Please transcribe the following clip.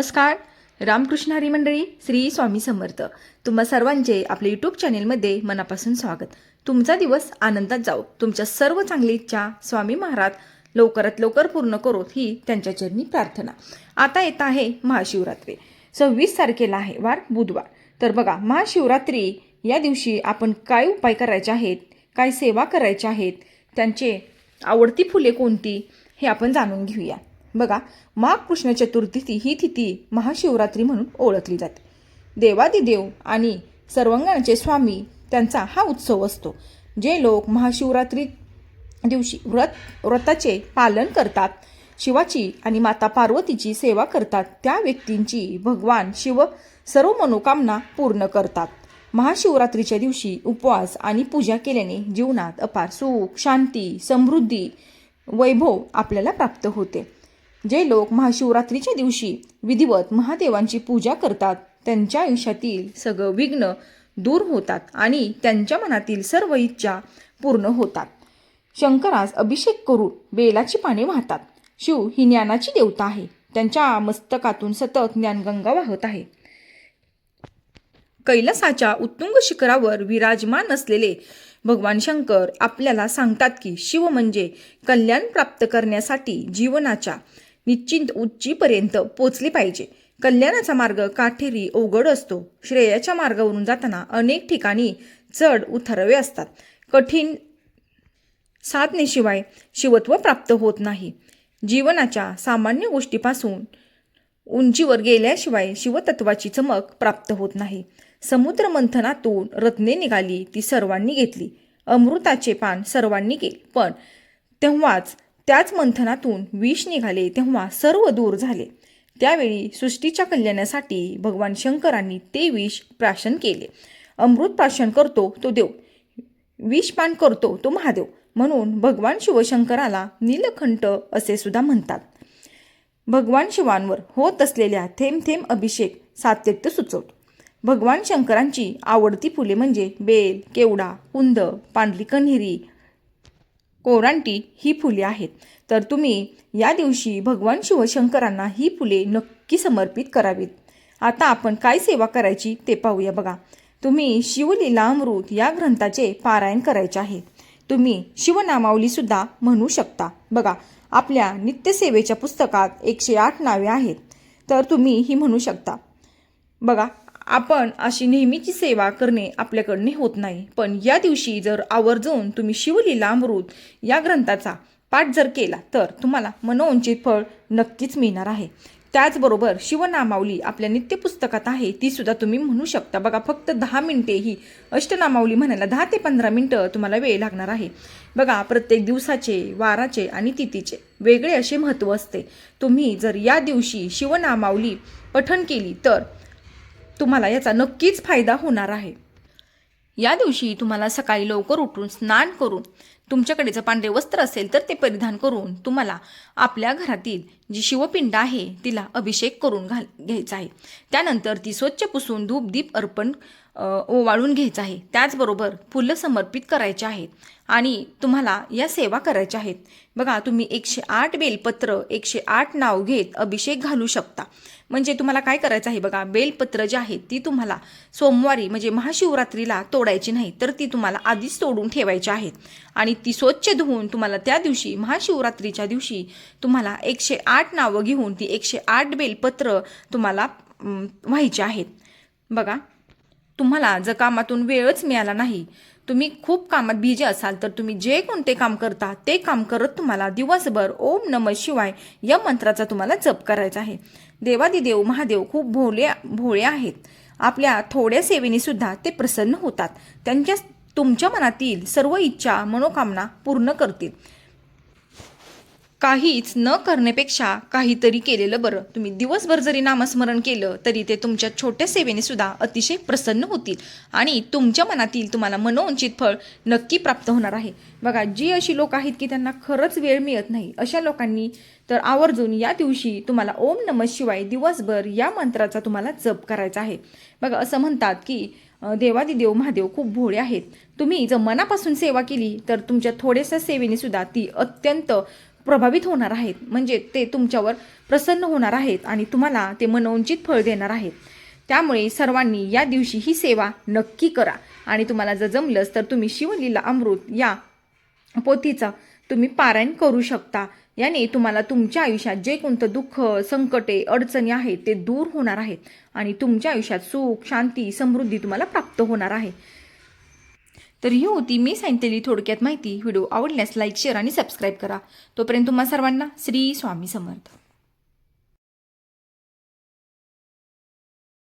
नमस्कार. रामकृष्ण हरी मंडळी श्री स्वामी समर्थ. तुम्हा सर्वांचे आपल्या यूट्यूब चॅनेलमध्ये मनापासून स्वागत. तुमचा दिवस आनंदात जाओ तुमच्या सर्व चांगली इच्छा स्वामी महाराज लवकरात लवकर पूर्ण करोत ही त्यांच्या चरणी प्रार्थना. आता येत आहे महाशिवरात्री. सव्वीस तारखेला आहे वार बुधवार. तर बघा महाशिवरात्री या दिवशी आपण काय उपाय करायचे आहेत? काय सेवा करायच्या आहेत? त्यांचे आवडती फुले कोणती? हे आपण जाणून घेऊया. बघा माघ कृष्ण चतुर्थी ही तिथी महाशिवरात्री म्हणून ओळखली जाते. देवादिदेव आणि सर्वांगणाचे स्वामी त्यांचा हा उत्सव असतो जे लोक महाशिवरात्री दिवशी व्रत व्रताचे पालन करतात शिवाची आणि माता पार्वतीची सेवा करतात त्या व्यक्तींची भगवान शिव सर्व मनोकामना पूर्ण करतात. महाशिवरात्रीच्या दिवशी उपवास आणि पूजा केल्याने जीवनात अपार सुख शांती समृद्धी वैभव आपल्याला प्राप्त होते. जे लोक महाशिवरात्रीच्या दिवशी विधिवत महादेवांची पूजा करतात त्यांच्या आयुष्यातील सगळं विघ्न दूर होतात आणि त्यांच्या मनातील सर्व इच्छा पूर्ण होतात. शंकरास अभिषेक करून बेलाची पाने वाहतात. शिव ही ज्ञानाची देवता आहे. त्यांच्या मस्तकातून सतत ज्ञानगंगा वाहत आहे. कैलासाच्या उत्तुंग शिखरावर विराजमान असलेले भगवान शंकर आपल्याला सांगतात की शिव म्हणजे कल्याण प्राप्त करण्यासाठी जीवनाच्या निश्चिंत उच्चीपर्यंत पोचले पाहिजे. कल्याणाचा मार्ग काठेरी अवघड असतो. श्रेयाच्या मार्गावरून जाताना अनेक ठिकाणी चढ उतारवे असतात. कठीण साधनेशिवाय शिवत्व प्राप्त होत नाही. जीवनाच्या सामान्य गोष्टीपासून उंचीवर गेल्याशिवाय शिवतत्वाची चमक प्राप्त होत नाही. समुद्र मंथनातून रत्ने निघाली ती सर्वांनी घेतली. अमृताचे पान सर्वांनी केले. पण तेव्हाच त्याच मंथनातून विष निघाले तेव्हा सर्व दूर झाले. त्यावेळी सृष्टीच्या कल्याणासाठी भगवान शंकरांनी ते विष प्राशन केले. अमृत प्राशन करतो तो देव विषपान करतो तो महादेव म्हणून भगवान शिवशंकराला नीलकंठ असे सुद्धा म्हणतात. भगवान शिवांवर होत असलेल्या थेंब थेंब अभिषेक सात्यत्य सुचवतो. भगवान शंकरांची आवडती फुले म्हणजे बेल केवडा कुंद पांढरी कन्हेरी कोरांटी ही फुले आहेत. तर तुम्ही या दिवशी भगवान शिवशंकरांना ही फुले नक्की समर्पित करावीत. आता आपण काय सेवा करायची ते पाहूया बघा. तुम्ही शिवलीला अमृत या ग्रंथाचे पारायण करायचे आहे. तुम्ही शिवनामावलीसुद्धा म्हणू शकता. बघा आपल्या नित्यसेवेच्या पुस्तकात एकशे आठ नावे आहेत. तर तुम्ही ही म्हणू शकता. बघा आपण अशी नेहमीची सेवा करणे आपल्याकडने होत नाही. पण या दिवशी जर आवर्जून तुम्ही शिवलीला अमृत या ग्रंथाचा पाठ जर केला तर तुम्हाला मनोवंचित फळ नक्कीच मिळणार आहे. त्याचबरोबर शिवनामावली आपल्या नित्यपुस्तकात आहे. ती सुद्धा तुम्ही म्हणू शकता. बघा फक्त दहा मिनिटे ही अष्टनामावली म्हणायला दहा ते पंधरा मिनटं तुम्हाला वेळ लागणार आहे. बघा प्रत्येक दिवसाचे वाराचे आणि तिथीचे वेगळे असे महत्त्व असते. तुम्ही जर या दिवशी शिवनामावली पठण केली तर तुम्हाला याचा नक्कीच फायदा होणार आहे. या दिवशी तुम्हाला सकाळी लवकर उठून स्नान करून तुमच्याकडे जर पांढरे वस्त्र असेल तर ते परिधान करून तुम्हाला आपल्या घरातील जी शिवपिंड आहे तिला अभिषेक करून घाल घ्यायचा आहे. त्यानंतर ती स्वच्छ पुसून धूप दीप अर्पण ओवाळून घ्यायचं आहे. त्याचबरोबर फुलं समर्पित करायचे आहेत आणि तुम्हाला या सेवा करायच्या आहेत. बघा तुम्ही एकशे आठ बेलपत्र एकशे आठ नाव घेत अभिषेक घालू शकता. म्हणजे तुम्हाला काय करायचं आहे बघा बेलपत्र जी आहेत ती तुम्हाला सोमवारी म्हणजे महाशिवरात्रीला तोडायची नाही तर ती तुम्हाला आधीच तोडून ठेवायची आहेत. आणि ती स्वच्छ धुवून तुम्हाला त्या दिवशी महाशिवरात्रीच्या दिवशी तुम्हाला एकशे आठ नावं घेऊन ती एकशे आठ बेलपत्र तुम्हाला व्हायची आहेत. बघा तुम्हाला जर कामातून वेळच मिळाला नाही तुम्ही खूप कामात बिझी असाल तर तुम्ही जे कोणते काम करता ते काम करत तुम्हाला दिवसभर ओम नम शिवाय या मंत्राचा तुम्हाला जप करायचा आहे. देवादिदेव महादेव खूप भोले भोळे आहेत. आपल्या थोड्या सेवेनेसुद्धा ते प्रसन्न होतात. त्यांच्या तुमच्या मनातील सर्व इच्छा मनोकामना पूर्ण करतील. काहीच न करण्यापेक्षा काहीतरी केलेलं बरं. तुम्ही दिवसभर जरी नामस्मरण केलं तरी ते तुमच्या छोट्या सेवेने सुद्धा अतिशय प्रसन्न होतील. आणि तुमच्या मनातील तुम्हाला मनोवंचित फळ नक्की प्राप्त होणार आहे. बघा जी अशी लोक आहेत की त्यांना खरंच वेळ मिळत नाही अशा लोकांनी तर आवर्जून या दिवशी तुम्हाला ओम नम शिवाय दिवसभर या मंत्राचा तुम्हाला जप करायचा आहे. बघा असं म्हणतात की देवादिदेव महादेव खूप भोळे आहेत. तुम्ही जर मनापासून सेवा केली तर तुमच्या थोड्याशा सेवेने सुद्धा ती अत्यंत प्रभावित होणार आहेत. म्हणजे ते तुमच्यावर प्रसन्न होणार आहेत आणि तुम्हाला ते मनोंचित फळ देणार आहेत. त्यामुळे सर्वांनी या दिवशी ही सेवा नक्की करा. आणि तुम्हाला जर जमलंच तर तुम्ही शिवलीला अमृत या पोथीचा तुम्ही पारायण करू शकता. याने तुम्हाला तुमच्या आयुष्यात जे कोणतं दुःख संकटे अडचणी आहेत ते दूर होणार आहेत. आणि तुमच्या आयुष्यात सुख शांती समृद्धी तुम्हाला प्राप्त होणार आहे. तर ही होती मी सांगितलेली थोडक्यात माहिती. व्हिडिओ आवडल्यास लाईक शेअर आणि सबस्क्राईब करा. तोपर्यंत तुम्हा सर्वांना श्री स्वामी समर्थ.